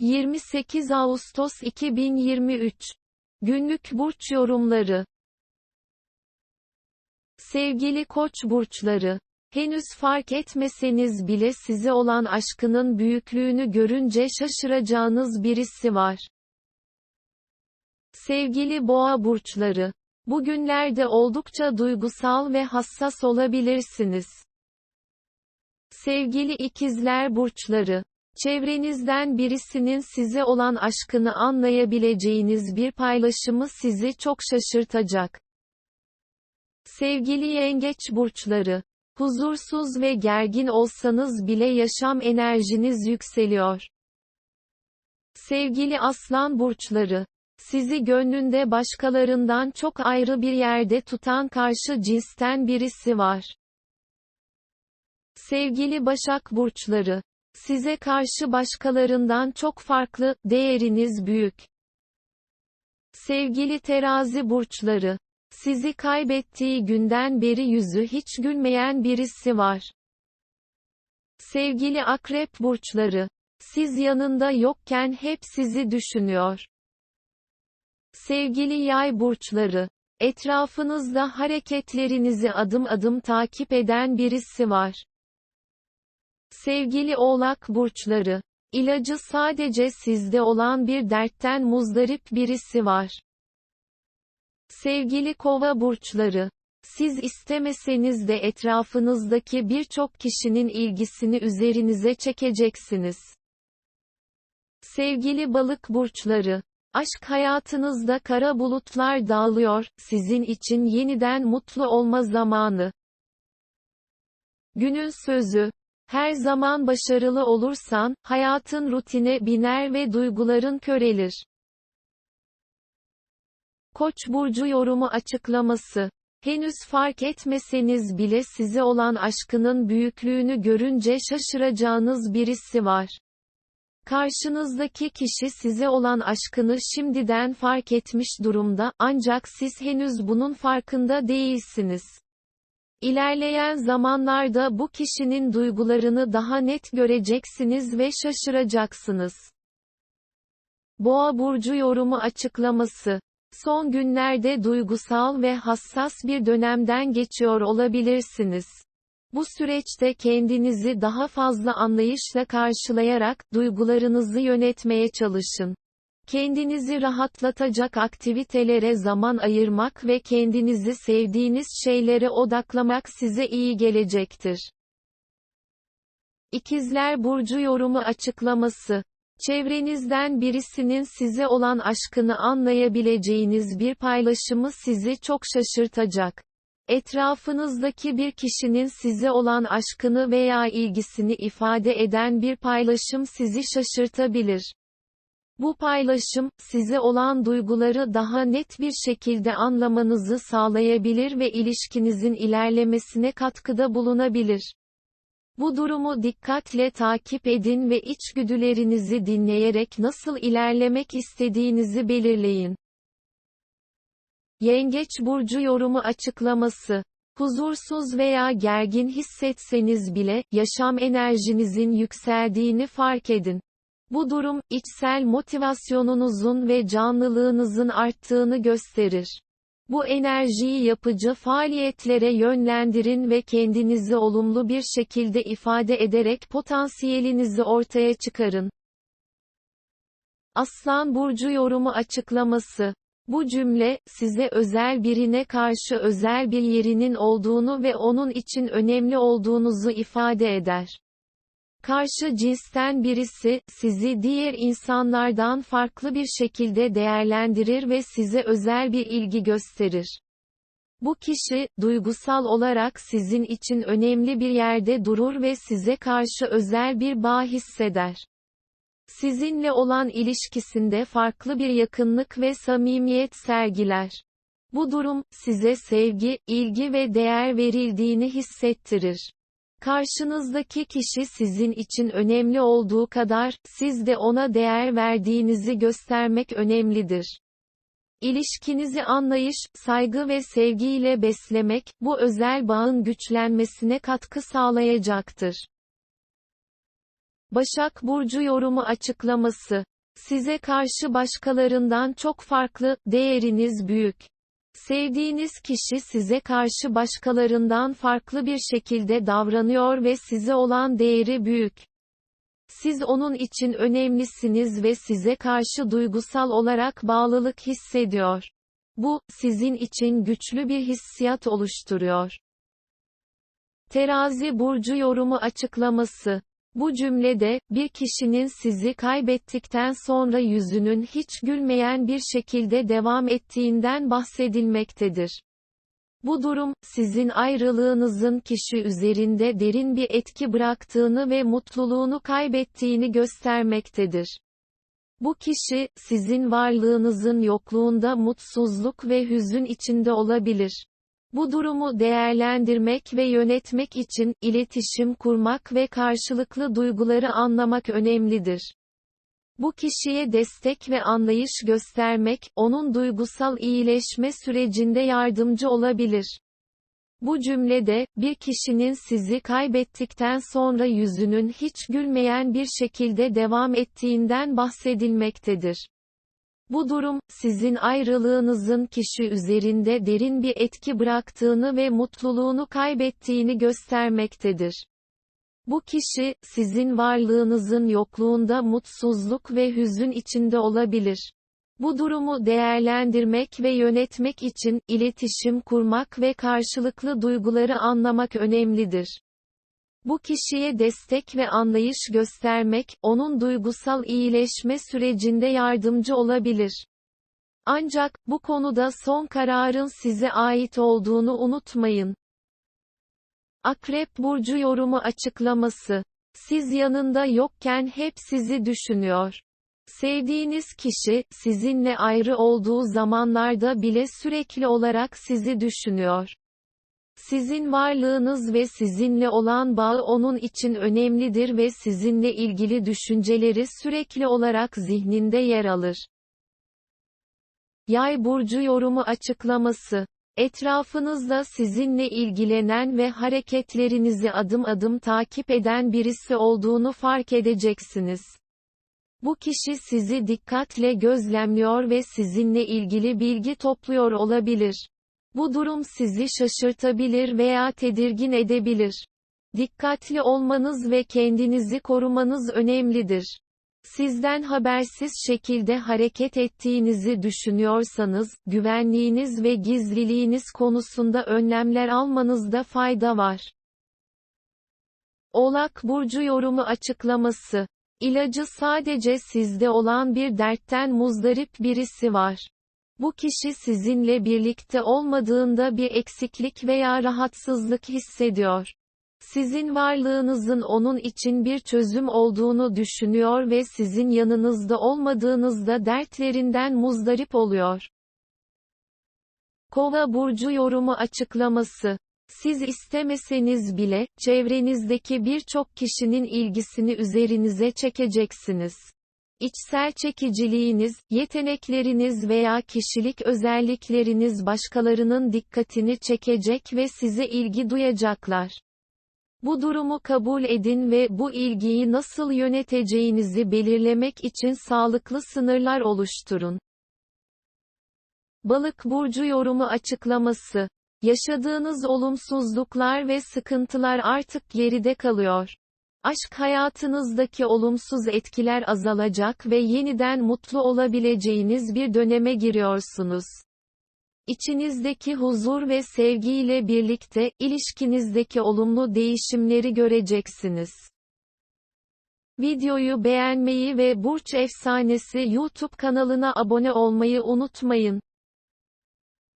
28 Ağustos 2023 Günlük burç yorumları Sevgili Koç burçları, henüz fark etmeseniz bile size olan aşkının büyüklüğünü görünce şaşıracağınız birisi var. Sevgili Boğa burçları, bugünlerde oldukça duygusal ve hassas olabilirsiniz. Sevgili ikizler burçları, Çevrenizden birisinin size olan aşkını anlayabileceğiniz bir paylaşımı sizi çok şaşırtacak. Sevgili yengeç burçları, huzursuz ve gergin olsanız bile yaşam enerjiniz yükseliyor. Sevgili aslan burçları, sizi gönlünde başkalarından çok ayrı bir yerde tutan karşı cinsten birisi var. Sevgili Başak burçları, Size karşı başkalarından çok farklı, değeriniz büyük. Sevgili terazi burçları, sizi kaybettiği günden beri yüzü hiç gülmeyen birisi var. Sevgili akrep burçları, siz yanında yokken hep sizi düşünüyor. Sevgili yay burçları, etrafınızda hareketlerinizi adım adım takip eden birisi var. Sevgili oğlak burçları, ilacı sadece sizde olan bir dertten muzdarip birisi var. Sevgili kova burçları, siz istemeseniz de etrafınızdaki birçok kişinin ilgisini üzerinize çekeceksiniz. Sevgili balık burçları, aşk hayatınızda kara bulutlar dağılıyor, sizin için yeniden mutlu olma zamanı. Günün sözü, her zaman başarılı olursan, hayatın rutine biner ve duyguların körelir. Koç burcu yorumu açıklaması. Henüz fark etmeseniz bile size olan aşkının büyüklüğünü görünce şaşıracağınız birisi var. Karşınızdaki kişi size olan aşkını şimdiden fark etmiş durumda, ancak siz henüz bunun farkında değilsiniz. İlerleyen zamanlarda bu kişinin duygularını daha net göreceksiniz ve şaşıracaksınız. Boğa burcu yorumu açıklaması. Son günlerde duygusal ve hassas bir dönemden geçiyor olabilirsiniz. Bu süreçte kendinizi daha fazla anlayışla karşılayarak duygularınızı yönetmeye çalışın. Kendinizi rahatlatacak aktivitelere zaman ayırmak ve kendinizi sevdiğiniz şeylere odaklamak size iyi gelecektir. İkizler Burcu yorumu açıklaması. Çevrenizden birisinin size olan aşkını anlayabileceğiniz bir paylaşımı sizi çok şaşırtacak. Etrafınızdaki bir kişinin size olan aşkını veya ilgisini ifade eden bir paylaşım sizi şaşırtabilir. Bu paylaşım, size olan duyguları daha net bir şekilde anlamanızı sağlayabilir ve ilişkinizin ilerlemesine katkıda bulunabilir. Bu durumu dikkatle takip edin ve içgüdülerinizi dinleyerek nasıl ilerlemek istediğinizi belirleyin. Yengeç burcu yorumu açıklaması Huzursuz veya gergin hissetseniz bile, yaşam enerjinizin yükseldiğini fark edin. Bu durum, içsel motivasyonunuzun ve canlılığınızın arttığını gösterir. Bu enerjiyi yapıcı faaliyetlere yönlendirin ve kendinizi olumlu bir şekilde ifade ederek potansiyelinizi ortaya çıkarın. Aslan Burcu yorumu açıklaması. Bu cümle, size özel birine karşı özel bir yerinin olduğunu ve onun için önemli olduğunuzu ifade eder. Karşı cinsten birisi, sizi diğer insanlardan farklı bir şekilde değerlendirir ve size özel bir ilgi gösterir. Bu kişi, duygusal olarak sizin için önemli bir yerde durur ve size karşı özel bir bağ hisseder. Sizinle olan ilişkisinde farklı bir yakınlık ve samimiyet sergiler. Bu durum, size sevgi, ilgi ve değer verildiğini hissettirir. Karşınızdaki kişi sizin için önemli olduğu kadar, siz de ona değer verdiğinizi göstermek önemlidir. İlişkinizi anlayış, saygı ve sevgiyle beslemek, bu özel bağın güçlenmesine katkı sağlayacaktır. Başak Burcu yorumu açıklaması. Size karşı başkalarından çok farklı, değeriniz büyük. Sevdiğiniz kişi size karşı başkalarından farklı bir şekilde davranıyor ve size olan değeri büyük. Siz onun için önemlisiniz ve size karşı duygusal olarak bağlılık hissediyor. Bu, sizin için güçlü bir hissiyat oluşturuyor. Terazi burcu yorumu açıklaması. Bu cümlede, bir kişinin sizi kaybettikten sonra yüzünün hiç gülmeyen bir şekilde devam ettiğinden bahsedilmektedir. Bu durum, sizin ayrılığınızın kişi üzerinde derin bir etki bıraktığını ve mutluluğunu kaybettiğini göstermektedir. Bu kişi, sizin varlığınızın yokluğunda mutsuzluk ve hüzün içinde olabilir. Bu durumu değerlendirmek ve yönetmek için, iletişim kurmak ve karşılıklı duyguları anlamak önemlidir. Bu kişiye destek ve anlayış göstermek, onun duygusal iyileşme sürecinde yardımcı olabilir. Bu cümlede, bir kişinin sizi kaybettikten sonra yüzünün hiç gülmeyen bir şekilde devam ettiğinden bahsedilmektedir. Bu durum, sizin ayrılığınızın kişi üzerinde derin bir etki bıraktığını ve mutluluğunu kaybettiğini göstermektedir. Bu kişi, sizin varlığınızın yokluğunda mutsuzluk ve hüzün içinde olabilir. Bu durumu değerlendirmek ve yönetmek için, iletişim kurmak ve karşılıklı duyguları anlamak önemlidir. Bu kişiye destek ve anlayış göstermek, onun duygusal iyileşme sürecinde yardımcı olabilir. Ancak, bu konuda son kararın size ait olduğunu unutmayın. Akrep Burcu yorumu açıklaması. Siz yanında yokken hep sizi düşünüyor. Sevdiğiniz kişi, sizinle ayrı olduğu zamanlarda bile sürekli olarak sizi düşünüyor. Sizin varlığınız ve sizinle olan bağı onun için önemlidir ve sizinle ilgili düşünceleri sürekli olarak zihninde yer alır. Yay burcu yorumu açıklaması. Etrafınızda sizinle ilgilenen ve hareketlerinizi adım adım takip eden birisi olduğunu fark edeceksiniz. Bu kişi sizi dikkatle gözlemliyor ve sizinle ilgili bilgi topluyor olabilir. Bu durum sizi şaşırtabilir veya tedirgin edebilir. Dikkatli olmanız ve kendinizi korumanız önemlidir. Sizden habersiz şekilde hareket ettiğinizi düşünüyorsanız, güvenliğiniz ve gizliliğiniz konusunda önlemler almanızda fayda var. Oğlak Burcu yorumu açıklaması. İlacı sadece sizde olan bir dertten muzdarip birisi var. Bu kişi sizinle birlikte olmadığında bir eksiklik veya rahatsızlık hissediyor. Sizin varlığınızın onun için bir çözüm olduğunu düşünüyor ve sizin yanınızda olmadığınızda dertlerinden muzdarip oluyor. Kova burcu yorumu açıklaması. Siz istemeseniz bile, çevrenizdeki birçok kişinin ilgisini üzerinize çekeceksiniz. İçsel çekiciliğiniz, yetenekleriniz veya kişilik özellikleriniz başkalarının dikkatini çekecek ve size ilgi duyacaklar. Bu durumu kabul edin ve bu ilgiyi nasıl yöneteceğinizi belirlemek için sağlıklı sınırlar oluşturun. Balık burcu yorumu açıklaması. Yaşadığınız olumsuzluklar ve sıkıntılar artık geride kalıyor. Aşk hayatınızdaki olumsuz etkiler azalacak ve yeniden mutlu olabileceğiniz bir döneme giriyorsunuz. İçinizdeki huzur ve sevgiyle birlikte, ilişkinizdeki olumlu değişimleri göreceksiniz. Videoyu beğenmeyi ve Burç Efsanesi YouTube kanalına abone olmayı unutmayın.